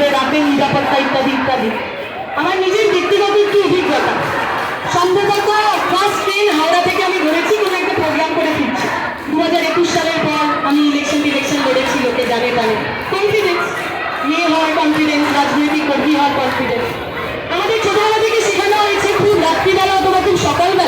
নিরাপত্তা ইত্যাদি ইত্যাদি। আমার নিজের ব্যক্তিগত একটু অভিজ্ঞতা। সম্ভবত ফার্স্ট ট্রেন হাওড়া থেকে আমি ধরেছি কোনো একটা প্রোগ্রাম করে ফিরছি। দু হাজার একুশ সালের পর আমি ইলেকশন ইলেকশন লড়েছি, লোকে জানে টানে কনফিডেন্স মেয়ে হওয়ার কনফিডেন্স রাজনৈতিক কর্মী হওয়ার কনফিডেন্স আমাদের ছোটবেলা থেকে শেখানো হয়েছে, খুব রাত্রিবেলা অথবা খুব সকালবেলা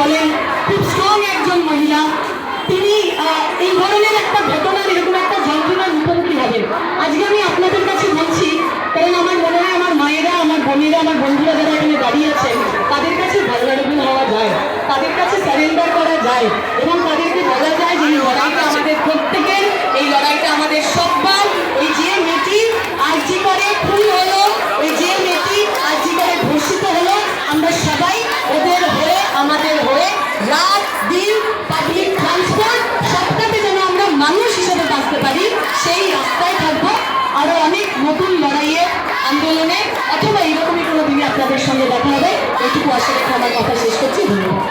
বলেন, খুব স্ট্রং একজন মহিলা। তিনি এই ধরনের একটা ঘটনার এরকম একটা যন্ত্রণার মুখোমুখি হবে। আজকে আমি আপনাদের কাছে বলছি, কারণ আমার মনে হয় আমার মায়েরা, আমার বোনেরা, আমার বন্ধুরা যারা এখানে দাঁড়িয়ে আছেন, তাদের কাছে ভালনারেবল হওয়া যায়। তাদের কাছে স্যারেন্ডার করা যায়। এবং যেন আমরা মানুষ হিসেবে বাঁচতে পারি, সেই রাস্তায় থাকব। আরও অনেক নতুন লড়াইয়ে, আন্দোলনে, অথবা এরকমই কোনো দিনে আপনাদের সঙ্গে দেখা হবে। এইটুকু আশা রেখে আমার কথা শেষ করছি। ধন্যবাদ।